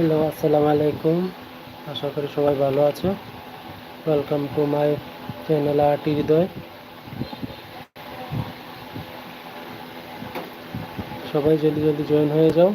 Hello, আসসালামু আলাইকুম। আশা করি সবাই ভালো আছো। Welcome to my channel RT Hriday সবাই জলদি জলদি জয়েন হয়ে যাও।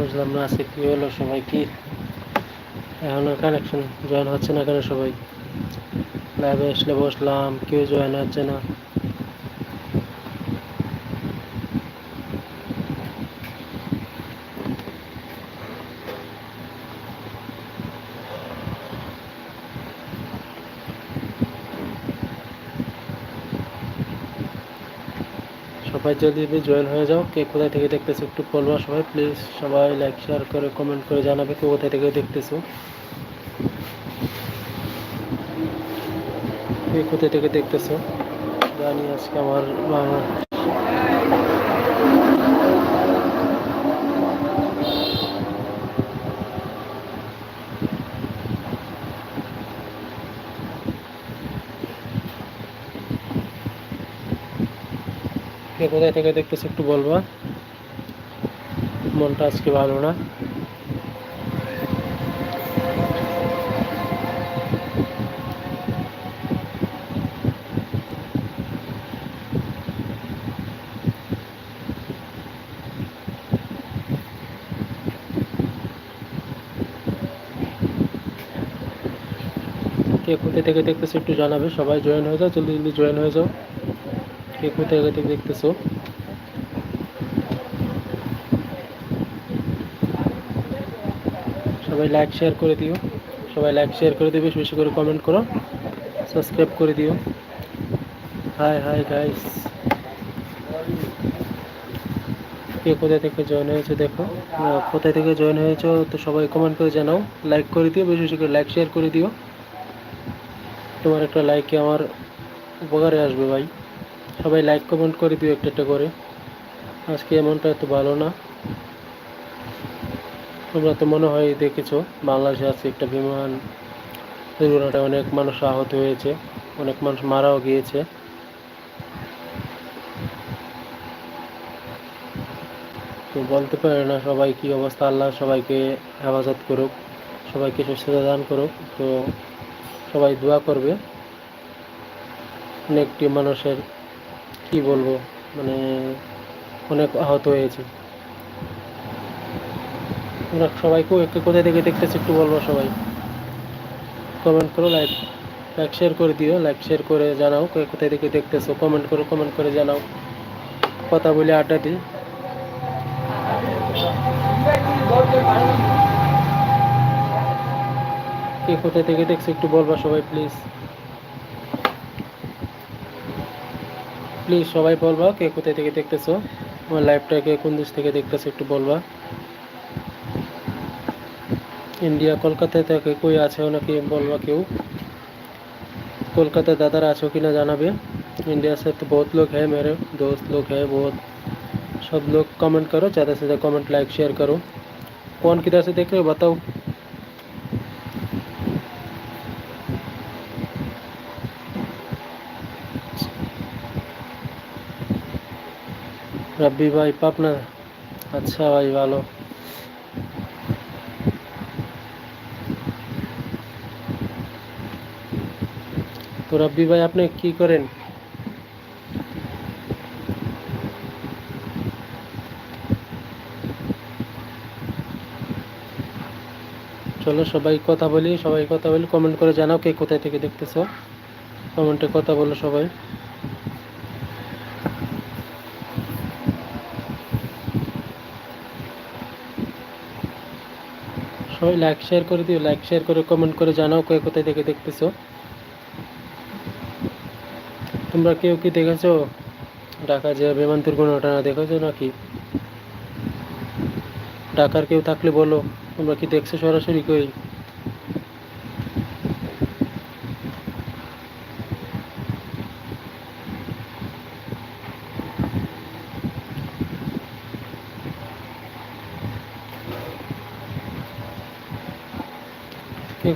বুঝলাম না আজকে কী হলো, সবাই কি? এখনও কানেকশন জয়েন হচ্ছে না কেন সবাই? লাইভে আসলে বসলাম, কেউ জয়েন হচ্ছে না। সবাই যদি জয়েন হয়ে যাও। কে কোথায় থেকে দেখতেছো একটু বলবা সবাই প্লিজ সবাই লাইক শেয়ার করে কমেন্ট করে জানাবে কে কোথায় থেকে দেখতেছো। কে কোথায় থেকে দেখতেছো? জানি আজকে আমার কোথায় থেকে দেখতেছো একটু বলবা। মনটা আজকে ভালো না। কোথায় থেকে দেখতেছো একটু জানাবে। সবাই জয়েন হয়ে যাও, জলদি জলদি জয়েন হয়ে যাও। কে কোথায় থেকে দেখতেছো? সবাই লাইক শেয়ার করে দিও। সবাই লাইক শেয়ার করে দিও বেশি করে কমেন্ট করো। সাবস্ক্রাইব করে দিও। হাই হাই গাইস কে কোথায় থেকে জয়েন হয়েছে দেখো। কোথায় থেকে জয়েন হয়েছে তো সবাই কমেন্ট করে জানাও। লাইক করে দিও, বেশি বেশি করে লাইক শেয়ার করে দিও। তোমার একটা লাইকে আমার উপকারে আসবে ভাই। সবাই লাইক কমেন্ট করে দিও একটা একটা করে। আজকে এমনটা এত ভালো না। তোমরা তো মনে হয় দেখেছ, বাংলাদেশে আজকে একটা বিমান দুর্ঘটনায় অনেক মানুষ আহত হয়েছে, অনেক মানুষ মারাও গিয়েছে। তো বলতে পারে না সবাই কি অবস্থা, আল্লাহ সবাইকে হেফাজত করুক, সবাইকে সুস্থতা দান করুক। তো সবাই দোয়া করবে। অনেকটি মানুষের কি বলব? মানে অনেক আহত হয়েছে। তোমরা সবাই কো- কে কোথায় থেকে দেখতেছে একটু বলব সবাই। কমেন্ট করো লাইক লাইক শেয়ার করে দিও লাইক শেয়ার করে জানাও কোথায় থেকে দেখতেছো কমেন্ট করো কমেন্ট করে জানাও। কথা বলে আড্ডা দিই কে কোথায় থেকে দেখছ একটু বলবা সবাই প্লিজ প্লিজ সবাই বলবা কে কোথায় থেকে দেখতেছো আমার লাইভটাকে কোন দেশ থেকে দেখতেছো একটু বলবা इंडिया কলকাতা থেকে কই আছে নাকি বলবা কেউ कोलकाता दादार आछो कि ना जाना भी इंडिया से तो बहुत लोग हैं मेरे दोस्त लोग हैं बहुत सब लोग कमेंट करो ज़्यादा से ज़्यादा कमेंट लाइक शेयर करो कौन किधर से देख रहे हो बताओ রাব্বি ভাই পাবনা আচ্ছা ভাই, ভালো। তো রাব্বি ভাই, আপনি কি করেন? চলো, সবাই কথা বলি, সবাই কথা বলি। কমেন্ট করে জানাও কে কোথায় থেকে দেখতেছো। কমেন্টে কথা বলো সবাই। সবাই লাইক শেয়ার করে দিও লাইক শেয়ার করে কমেন্ট করে জানাও কে কোথায় থেকে দেখতেছো। তোমরা কেউ কি দেখেছ? ঢাকা যে বিমান দুর্ঘটনা দেখেছ নাকি? ঢাকার কেউ থাকলে বলো, তোমরা কি দেখছ সরাসরি কই?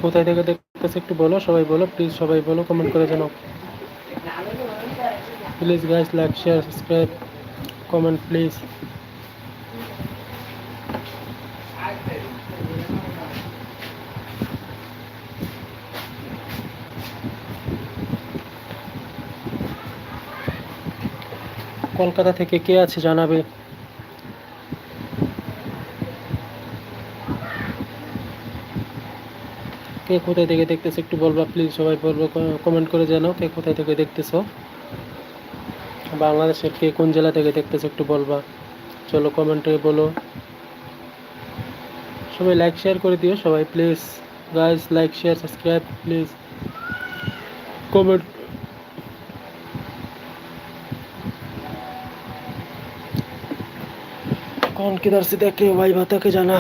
কোথায় থেকে দেখতেছে একটু বলো, সবাই বলো প্লিজ সবাই বলো কমেন্ট করে জানাও। Please guys like share subscribe comment please Kolkata থেকে কে আছে জানাবে? কে কোথায় থেকে দেখতেছো একটু বলবা প্লিজ সবাই বলবো কমেন্ট করে জানাও কে কোথায় থেকে দেখতেছো বাংলাদেশের কে কোন জেলা থেকে দেখতেছো একটু বলবা চলো কমেন্টে বলো সবাই লাইক শেয়ার করে দিও সবাই please guys like share subscribe please comment कौन किधर से देख रहे हो भाई बता के जाना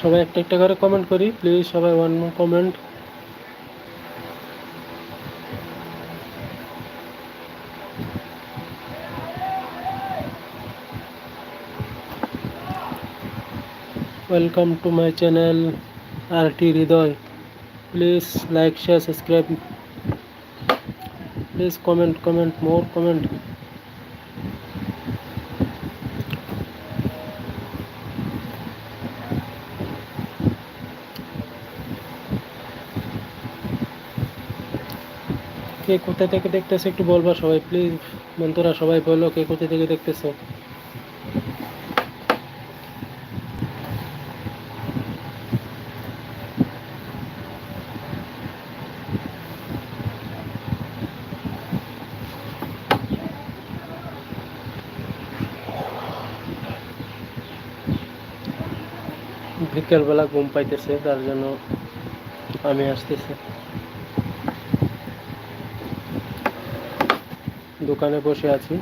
সবাই একটা একটা করে কমেন্ট করি প্লিজ সবাই one more comment welcome to my channel R T Hriday please like share subscribe please comment comment more comment কে কোথা থেকে দেখতেছো একটু বলবা সবাই প্লিজ বন্ধুরা সবাই বলো কে কোথা থেকে দেখতেছো। বিকেলবেলা ঘুম পাইতেছে, তার জন্য আমি আসতেছি। দোকানে বসে আছি।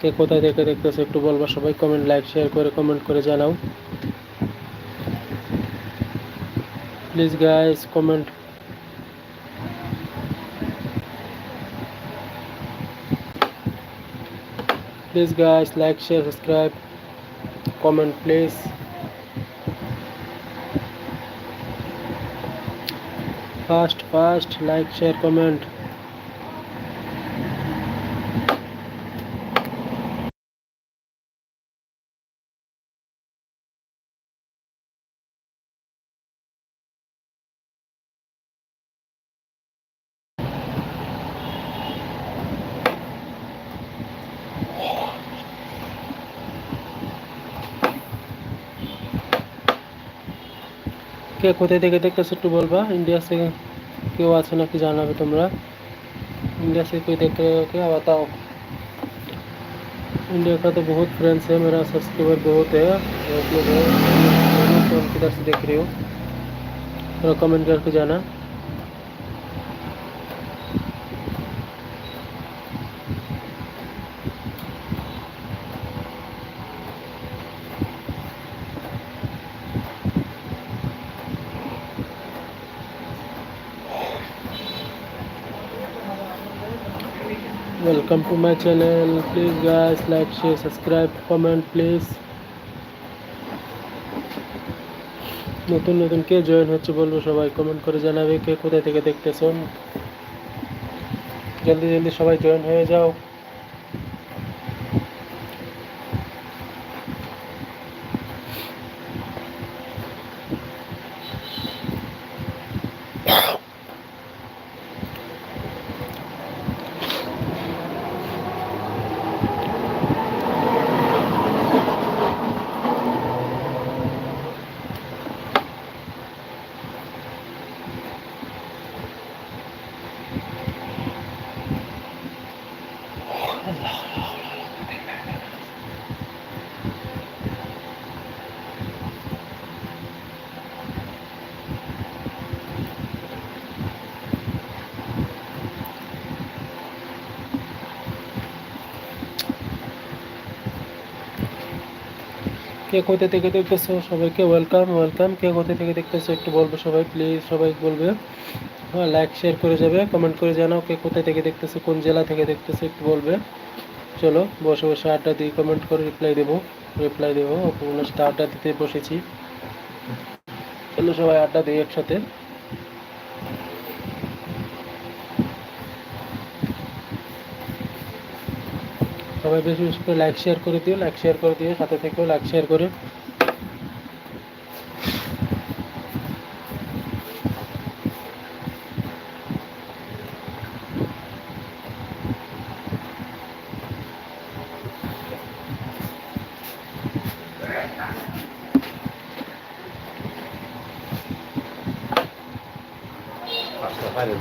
কে কোথায় থেকে দেখতেছে একটু বলবা সবাই। কমেন্ট লাইক শেয়ার করে কমেন্ট করে জানাও। Please guys comment please guys like share subscribe comment please fast fast like share comment কে কোথায় থেকে দেখতেছো একটু বলবা इंडिया से কেউ আছে নাকি জানাবে তোমরা इंडिया से कोई देख रहे हो क्या बताओ इंडिया का तो बहुत फ्रेंड्स है मेरा सब्सक्राइबर बहुत है बहुत लोग है कौन किधर से देख रहे हो थोड़ा कमेंट करके जाना To my channel please guys like share subscribe comment please নতুন নতুন কে জয়েন হচ্ছে বলব সবাই কমেন্ট করে জানাবে কে কোথায় থেকে দেখতেছেন জলদি জলদি সবাই জয়েন হয়ে যাও কে কোথা থেকে দেখতেছো? সবাইকে ওয়েলকাম ওয়েলকাম কে কোথা থেকে দেখতেছো একটু বলবে সবাই প্লিজ সবাই বলবে। হ্যাঁ লাইক শেয়ার করে যাবে কমেন্ট করে জানাও কে কোথায় থেকে দেখতেছে, কোন জেলা থেকে দেখতেছে একটু বলবে। চলো, বসে বসে আড্ডা দিই কমেন্ট করে রিপ্লাই দেবো রিপ্লাই দেবো। উপন্যাসটা আড্ডা দিতে বসেছি। চলো সবাই আড্ডা দিই একসাথে। সবাই বেশি বেশি করে লাইক শেয়ার করে দিও লাইক শেয়ার করে দিও, সাথে থেকেও লাইক শেয়ার করে। পাঁচটা পাইলেন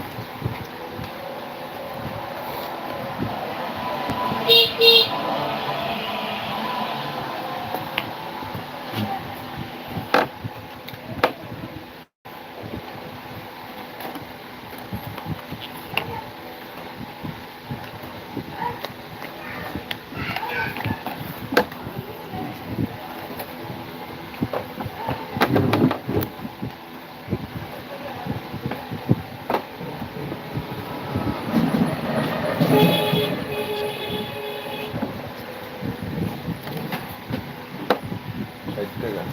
ষাট টাকা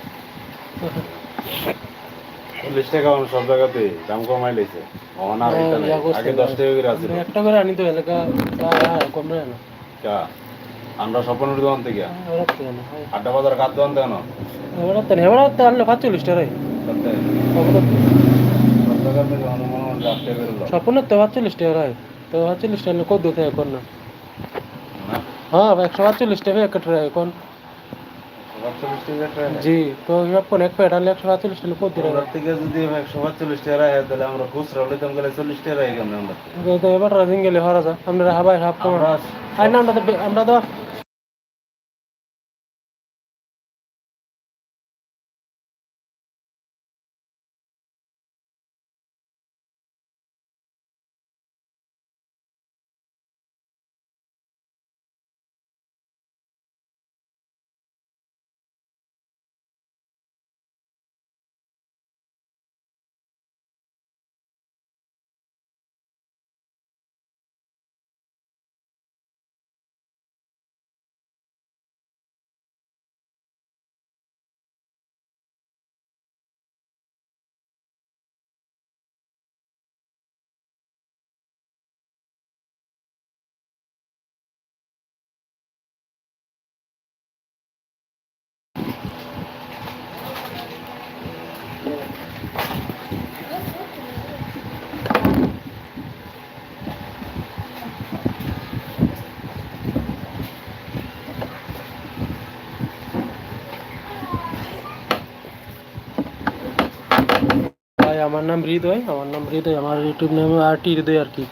চল্লিশ টাকা আমার সব জায়গাতে দাম কমাই লেছে। অহন আর এটা নাই। আগে না। দশ টাকা করে আছে একটা করে আনি তো এলাকা কম না। কা? আমরা স্বপ্নের দোকান থেকে। তো না আড্ডা বাজার কার দোকান থেকে না ওরা তো ওরা তো আনলে পাঁচচল্লিশ টাকাই। সব জায়গার থেকে টাকা করে লও। স্বপ্নের তো পাঁচচল্লিশ টাকা হয় তো পাঁচচল্লিশ টাকা কত দিতে এখন? না। হ্যাঁ একশো পাঁচচল্লিশ টাকা একটা এখন। জি তো করে এক প্যাট আনলে একশো সাতচল্লিশ টাকা কত দিতে থেকে যদি একশো সাতচল্লিশ টাকা রাখে তাহলে আমরা খুচরা লইতাম গেলে চল্লিশ টাকা রাখি আমরা। এবার রাজিং গেলে হরা যা আমরা হাবাই হাফ কমা আর না আমরা তো আমরা তো ভাই আমার নাম হৃদয়, আমার নাম হৃদয়, আমার ইউটিউব নাম আর টি হৃদয় আর কি।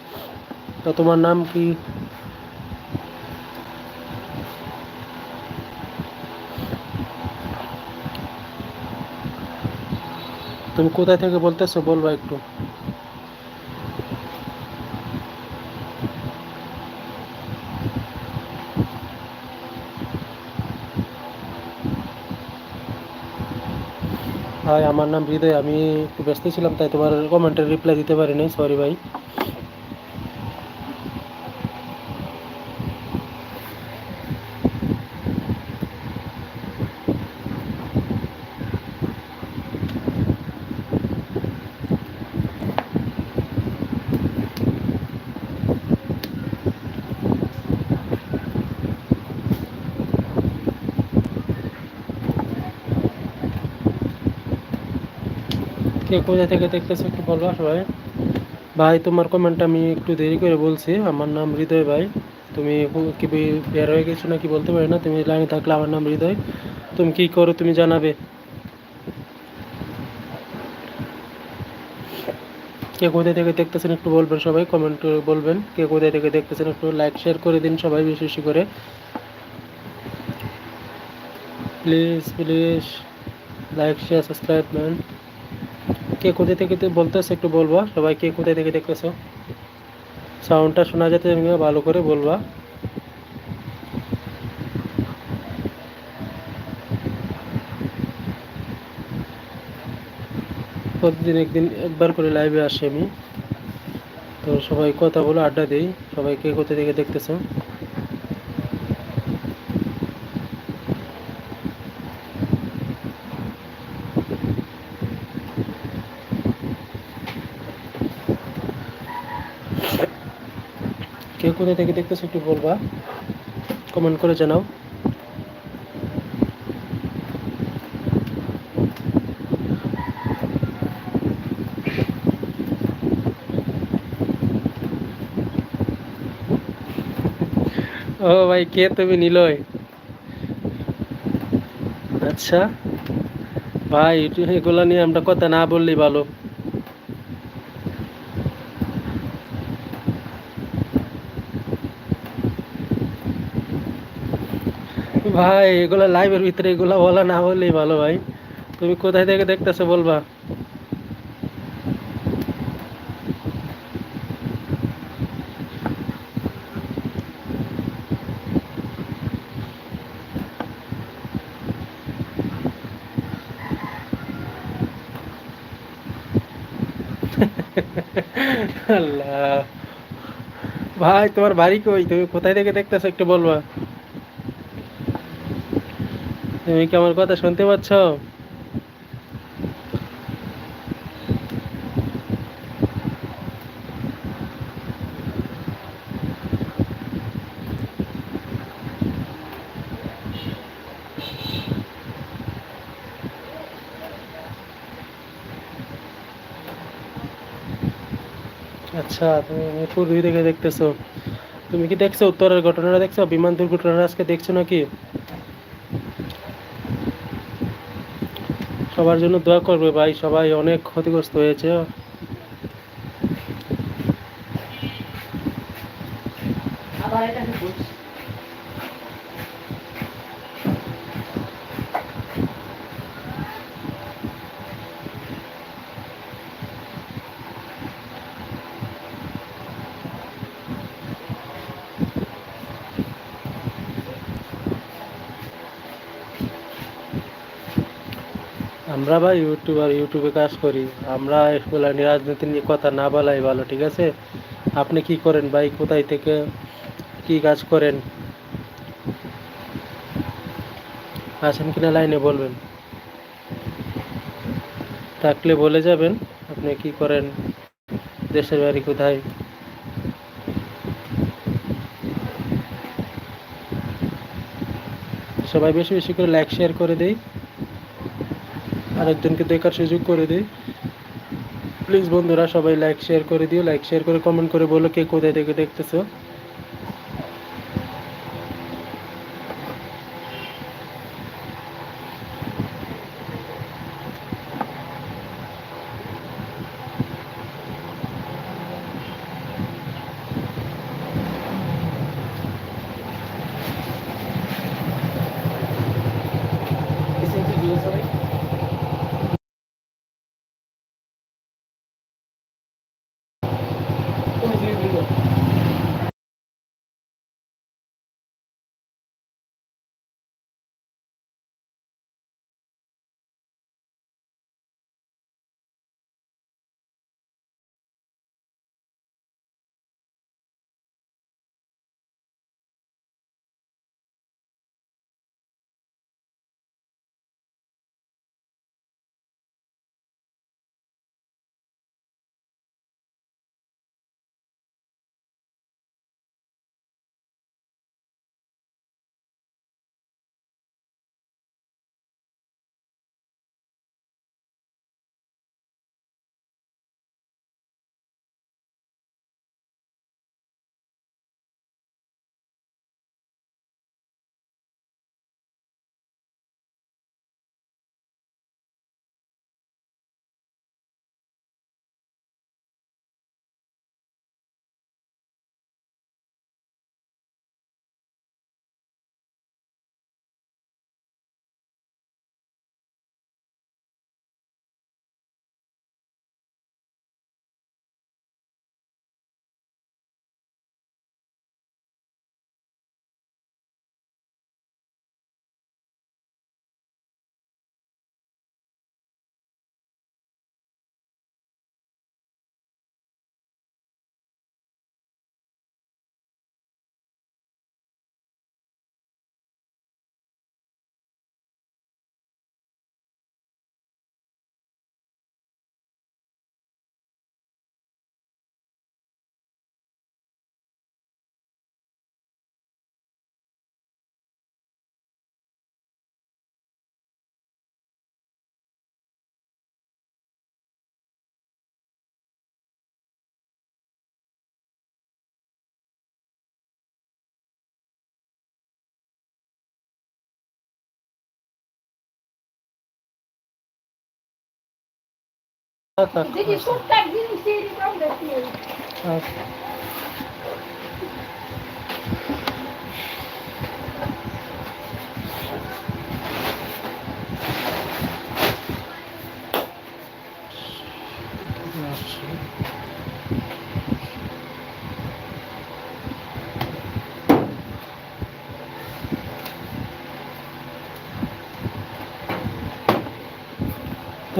তা তোমার নাম কি? তুমি কোথায় থেকে বলতেছো? বলবা একটু। হাই আমার নাম হৃদয়, আমি একটু ব্যস্ত ছিলাম, তাই তোমার কমেন্টের রিপ্লাই দিতে পারিনি সরি ভাই। কে কোথা থেকে দেখতেছো একটু বলবা সবাই। ভাই, তোমার কমেন্ট আমি একটু দেরি করে বলছি। আমার নাম হৃদয় ভাই। তুমি কো- কি বের হয়ে গেছো নাকি বলতে পারি না। তুমি লাইনে থাকলে আমার নাম হৃদয়। তুমি কি করো, তুমি জানাবে। কে কোথায় থেকে দেখতেছেন একটু বলবেন সবাই কমেন্ট করে বলবেন। কে কোথায় থেকে দেখতেছেন একটু লাইক শেয়ার করে দিন সবাই বেশি বেশি করে। Please please like share subscribe man কে কোথায় থেকে বলতেছে একটু বলবা। সবাই কে কোথায় থেকে দেখতেছো? সাউন্ডটা শোনা যাতে ভালো করে বলবা। প্রতিদিন একদিন একবার করে লাইভে আসি আমি। তো সবাই কথা বলে, আড্ডা দিই। সবাই কে কোথা থেকে দেখতেছো? কে কোথা থেকে দেখতেছো একটু বলবা? কমেন্ট করে জানাও। ও ভাই, কে তুমি নিলয়? আচ্ছা। ভাই, এগুলা নিয়ে আমরা কথা না বললেই ভালো। ভাই, এগুলা লাইভের ভিতরে এগুলা বলা না বললেই ভালো ভাই। তুমি কোথায় থেকে দেখতেছো বলবা? আল্লাহ। ভাই, তোমার বাড়ি কই? তুমি কোথায় থেকে দেখতেছো একটু বলবা? তুমি কি আমার কথা শুনতে পাচ্ছ? আচ্ছা তুমি মিরপুর দুই থেকে দেখতেছো। তুমি কি দেখছ উত্তরের ঘটনাটা দেখছ? বিমান দুর্ঘটনা আজকে দেখছ নাকি? সবার জন্য দোয়া করবে ভাই সবাই অনেক ক্ষতিগ্রস্ত হয়েছে। ভাই ইউটিউবার ইউটিউবে কাজ করি। আমরা এগুলা রাজনীতি নিয়ে কথা না বলাই ভালো, ঠিক আছে? আপনি কি করেন ভাই? কোথায় থেকে কি কাজ করেন? আছেন কিনা লাইনে বলবেন। থাকলে বলে যাবেন আপনি কি করেন, দেশের বাড়ি কোথায়? সবাই বেশি বেশি করে লাইক শেয়ার করে দেই। আরেকজনকে দেখার সুযোগ করে দিই। প্লিজ বন্ধুরা, সবাই লাইক শেয়ার করে দিও। লাইক শেয়ার করে কমেন্ট করে বলো কে কোথায় থেকে দেখতেছো। থাক, থাক। দেখি টুকটাক জিনিস এই রকম দেখি থাক।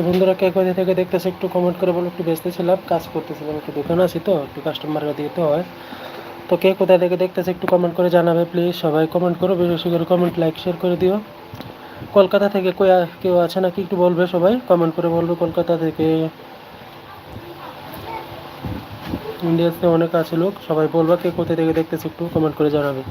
তো বন্ধুরা কে কোথা থেকে দেখতেছে একটু কমেন্ট করে বলো, একটু ব্যস্ত ছিলাম, কাজ করতেছিলাম, একটু দোকানে আছি তো, একটু কাস্টমারকে দিতে হয়। তো কে কোথা থেকে দেখতেছে একটু কমেন্ট করে জানাবে প্লিজ সবাই কমেন্ট করো, বেশি করে কমেন্ট লাইক শেয়ার করে দিও। কলকাতা থেকে কেউ আছে নাকি? একটু বলবে সবাই কমেন্ট করে বলবে কলকাতা থেকে। ইন্ডিয়াতে অনেক আছে লোক, সবাই বলবা কে কোথা থেকে দেখতেছে একটু কমেন্ট করে জানাবে।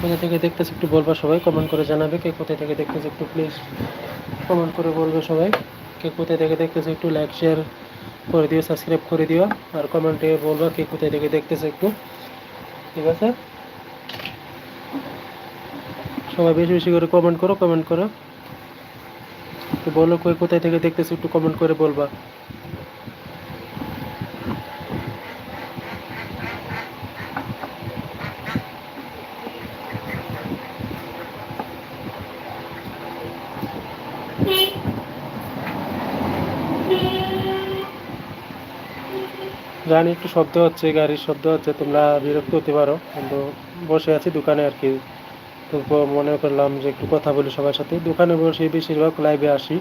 কোথা থেকে দেখতেছে একটু বলবা সবাই কমেন্ট করে জানাবে কে কোথা থেকে দেখতেছে একটু প্লিজ কমেন্ট করে বলবে সবাই। কে কোথা থেকে দেখতেছে একটু লাইক শেয়ার করে দিও সাবস্ক্রাইব করে দিও আর কমেন্টে বলবা কে কোথা থেকে দেখতেছে একটু। ঠিক আছে? সবাই বেশি বেশি করে কমেন্ট করো কমেন্ট করো। তো বলো কই কোথায় থেকে দেখতেছে একটু কমেন্ট করে বলবা। জানি একটু শব্দ হচ্ছে, গাড়ির শব্দ হচ্ছে, তোমরা বিরক্ত হতে পারো। কিন্তু বসে আছি দোকানে আর কি। তো মনে করলাম যে একটু কথা বলি সবার সাথে। দোকানে বসে বেশিরভাগ লাইভে আসি।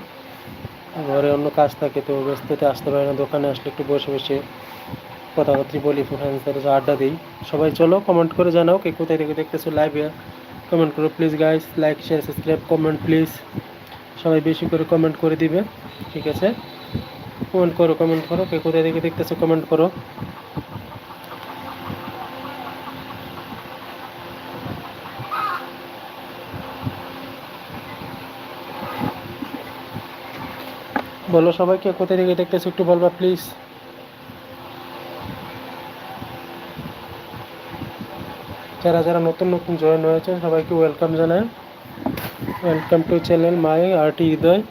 ঘরে অন্য কাজ থাকে, তো ব্যস্ততে আসতে পারে না। দোকানে আসলে একটু বসে বসে কথাবার্তা বলি ফ্রেন্ডসদের সাথে আড্ডা দিই। সবাই চলো কমেন্ট করে জানাও কে কোথায় থেকে দেখতেছো লাইভে কমেন্ট করো please guys like share subscribe comment please সবাই বেশি করে কমেন্ট করে দিবে, ঠিক আছে? কমেন্ট করো কমেন্ট করো, কে কোথায় থেকে দেখতেছো কমেন্ট করো। বলো সবাইকে কোথায় থেকে দেখতেছো একটু বলবা প্লিজ যারা যারা নতুন নতুন জয়েন হয়েছে, সবাইকে ওয়েলকাম জানায় welcome to channel my RT Hriday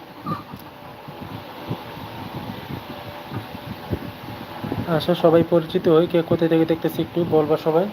আসো সবাই পরিচিত হই কে কোথায় থেকে দেখতেছি একটু বলবা সবাই।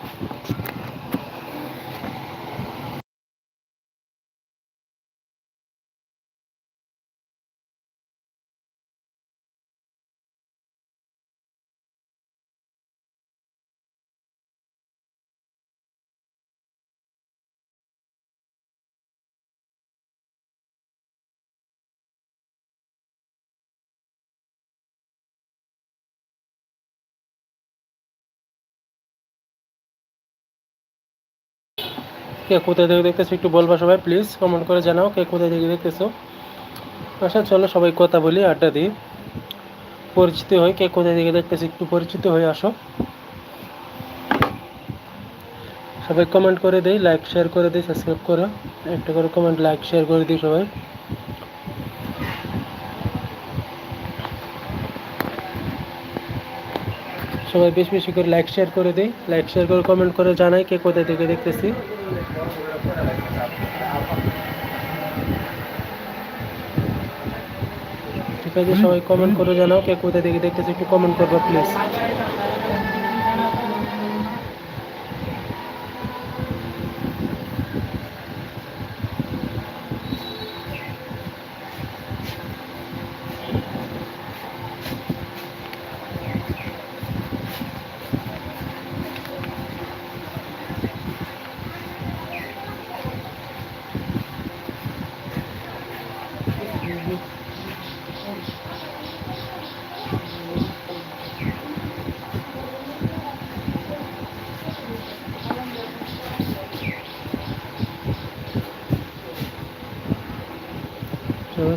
কে কোথায় থেকে দেখতেছো একটু বলবা সবাই প্লিজ কমেন্ট করে জানাও কে কোথায় থেকে দেখতেছো। আচ্ছা চলো সবাই কথা বলি, আড্ডা দিই। পরিচিত হই, কে কোথায় থেকে দেখতেছি একটু পরিচিত হয়ে আসো। সবাই কমেন্ট করে দিই লাইক শেয়ার করে দিই সাবস্ক্রাইব করো। একটা করে কমেন্ট লাইক শেয়ার করে দিই সবাই। সবাই বেশি বেশি করে লাইক শেয়ার করে দিই। লাইক শেয়ার করে কমেন্ট করে জানাই কে কোথায় থেকে দেখতেছি। ঠিক আছে, সবাই কমেন্ট করে জানাও কে কোথায় থেকে দেখতেছি, একটু কমেন্ট করব প্লিজ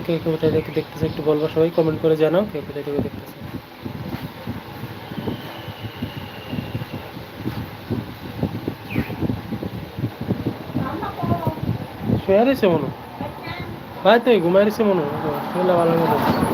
কে কে কোথায় থেকে দেখতেছে একটু বলব, সবাই কমেন্ট করে জানাও কে কোথায় থেকে দেখতেছে। শুয়ে রয়েছে মনে? হয় তো ঘুমাই রয়েছে মনে? হয় ভালো মতো